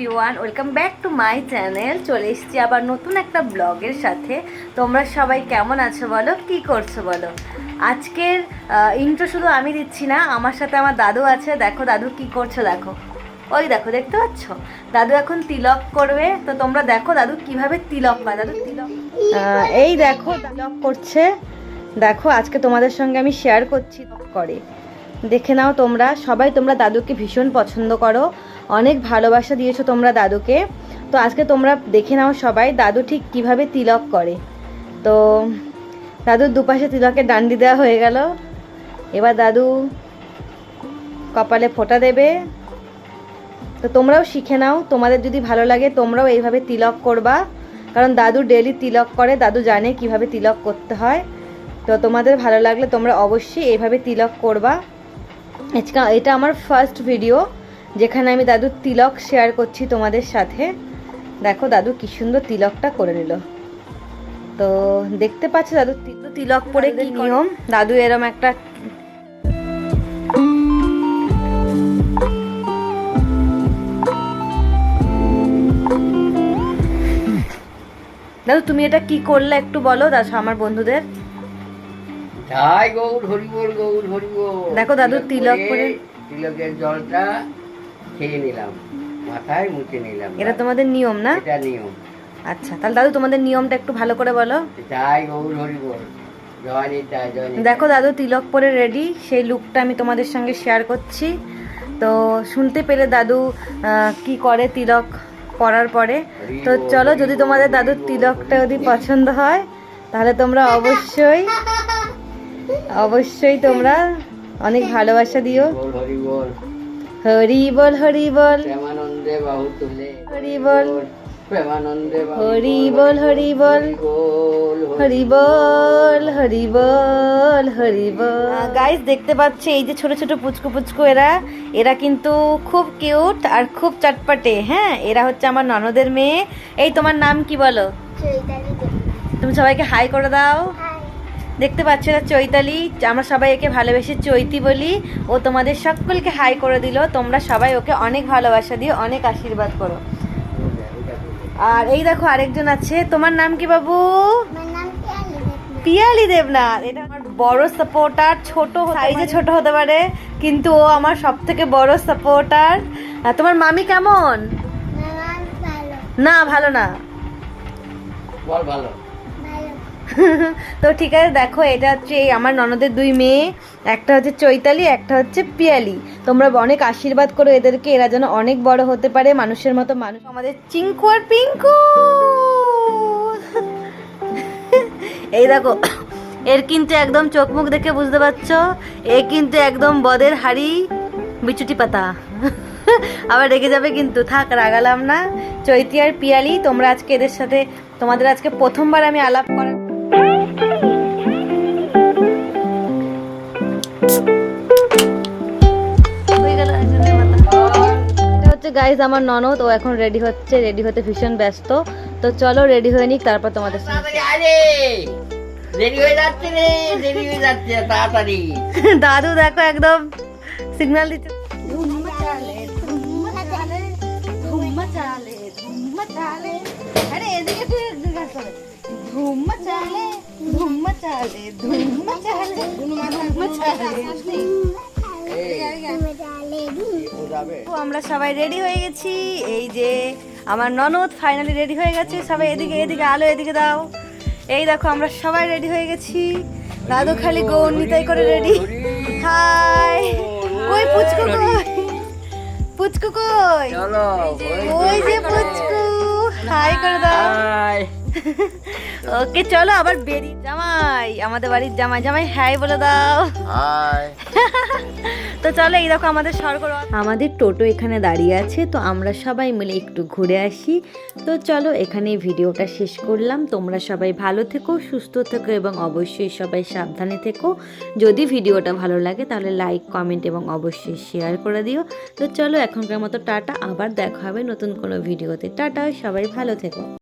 Everyone welcome back to my channel চলে এসেছি আবার নতুন একটা ব্লগের সাথে। তোমরা সবাই কেমন আছো বলো? কি করছ বলো? আজকের ইন্ট্রো শুধু আমি দিচ্ছি না, আমার সাথে আমার দাদু আছে। দেখো দাদু কি করছ, দেখো। ওই দেখো, দেখতে পাচ্ছ? দাদু এখন তিলক করবে। তো তোমরা দেখো দাদু কীভাবে তিলক পায় দাদু তিলক এই দেখো, তিলক করছে। দেখো, আজকে তোমাদের সঙ্গে আমি শেয়ার করছি করে। দেখে নাও তোমরা, সবাই তোমরা দাদুকে ভীষণ পছন্দ করো। অনেক ভালোবাসা দিয়েছ তোমরা দাদুকে। তো আজকে তোমরা দেখে নাও সবাই, দাদু ঠিক কীভাবে তিলক করে। তো দাদুর দুপাশে তিলকের ডান্ডি দেওয়া হয়ে গেল। এবার দাদু কপালে ফোঁটা দেবে। তো তোমরাও শিখে নাও, তোমাদের যদি ভালো লাগে তোমরাও এইভাবে তিলক করবা। কারণ দাদু ডেলি তিলক করে, দাদু জানে কীভাবে তিলক করতে হয়। তো তোমাদের ভালো লাগলে তোমরা অবশ্যই এইভাবে তিলক করবা। আজকে এটা আমার ফার্স্ট ভিডিও যেখানে আমি দাদুর তিলক শেয়ার করছি তোমাদের সাথে। দেখো দাদু কি সুন্দর তিলকটা করে নিল। তো দেখতে পাচ্ছ দাদু তিলক পরে কি নিয়ম? দাদু এরম একটা দাদু তুমি এটা কি করলে একটু বলো? দাদু আমার বন্ধুদের। জয় গৌর হরিবোল গৌর হরিবোল দেখো দাদু তিলক করে- তিলকের জলটা খেয়ে নিলাম মাথায় মুছে নিলাম। এটা তোমাদের নিয়ম না? এটা নিয়ম। আচ্ছা তাহলে দাদু তোমাদের নিয়মটা একটু ভালো করে বলো। জয় গৌর হরিবোল। দেখো দাদু তিলক পরে রেডি সেই লুকটা আমি তোমাদের সঙ্গে শেয়ার করছি। তো শুনতে পেলে দাদু কি করে তিলক পরার পরে? তো চলো যদি তোমাদের দাদুর তিলকটা যদি পছন্দ হয় তাহলে তোমরা অবশ্যই অবশ্যই তোমরা অনেক ভালোবাসা দিও। হরি বল হরি বল। হরি বল। হরি বল হরি বল। হরি বল হরি বল হরি বল। গাইস দেখতে পাচ্ছ এই যে ছোট ছোট পুচকু পুচকু এরা। এরা কিন্তু খুব কিউট আর খুব চটপটে হ্যাঁ? এরা হচ্ছে আমার ননদের মেয়ে। এই তোমার নাম কি বলো? তুমি সবাইকে হাই করে দাও। দেখতে পাচ্ছ এরা চৈতালি? আমরা সবাই একে ভালোবেসে চৈতি বলি। ও তোমাদের সকলকে হাই করে দিল। তোমরা সবাই ওকে অনেক ভালোবাসা দিও অনেক আশীর্বাদ করো। আর এই দেখো আরেকজন আছে। তোমার নাম কি বাবু? পিয়ালি দেবনাথ। এটা আমার বড় সাপোর্টার ছোট সাইজে ছোট হতে পারে। কিন্তু ও আমার সব থেকে বড় সাপোর্টার তোমার মামি কেমন? না ভালো না। বল ভালো। তো ঠিক আছে, দেখো, এটা হচ্ছে এই আমার ননদের দুই মেয়ে। একটা হচ্ছে চৈতালি, একটা হচ্ছে পিয়ালি। তোমরা অনেক আশীর্বাদ করো এদেরকে, এরা যেন অনেক বড় হতে পারে, মানুষের মতো মানুষ। আমাদের চিঙ্কু আর পিঙ্কু! এই দেখো, এর কিন্তু একদম চোখ মুখ দেখে বুঝতে পারছ, এ কিন্তু একদম বদের হাড়ি, বিচুটি পাতা। আবার রেগে যাবে কিন্তু, থাক, রাগালাম না। চৈতি আর পিয়ালি, তোমরা আজকে এদের সাথে, তোমাদের আজকে প্রথমবার আমি আলাপ করার হচ্ছে গাইজ আমার ননদ ও এখন রেডি হচ্ছে রেডি হতে ভীষণ ব্যস্ত। তো চলো রেডি হয়ে নিক তারপর তোমাদের দাদু দেখো একদম সিগন্যাল দিচ্ছে। আরে এদিকে তুই ধুম চালে। ধুম চালে ধুম চালে ধুম চালে। ও যাবে তো আমরা সবাই রেডি হয়ে গেছি। এই যে আমার ননদ ফাইনালি রেডি হয়ে গেছে। সবাই এদিকে এদিকে আলো এদিকে দাও। এই দেখো আমরা সবাই রেডি হয়ে গেছি। দাদু খালি গৌর নিতাই করে রেডি হাই কই পুচকু কই? পুচকু কই? চলো ওই যে পুচকু। হাই করে দাও। হাই ওকে চলো আবার বেরি জামাই আমাদের বাড়ির জামাই। জামাই হাই বলে দাও। হাই। তো চলো এই দেখো আমাদের স্বর্গ আমাদের টোটো এখানে দাঁড়িয়ে আছে তো আমরা সবাই মিলে একটু ঘুরে আসি। তো চলো এখানে ভিডিওটা শেষ করলাম। তোমরা সবাই ভালো থেকো সুস্থ থেকো এবং অবশ্যই সবাই সাবধানে থেকো। যদি ভিডিওটা ভালো লাগে তাহলে লাইক কমেন্ট এবং অবশ্যই শেয়ার করে দিও। তো চলো এখনকার মতো টাটা। আবার দেখা হবে নতুন কোনো ভিডিওতে। টাটা সবাই ভালো থেকো।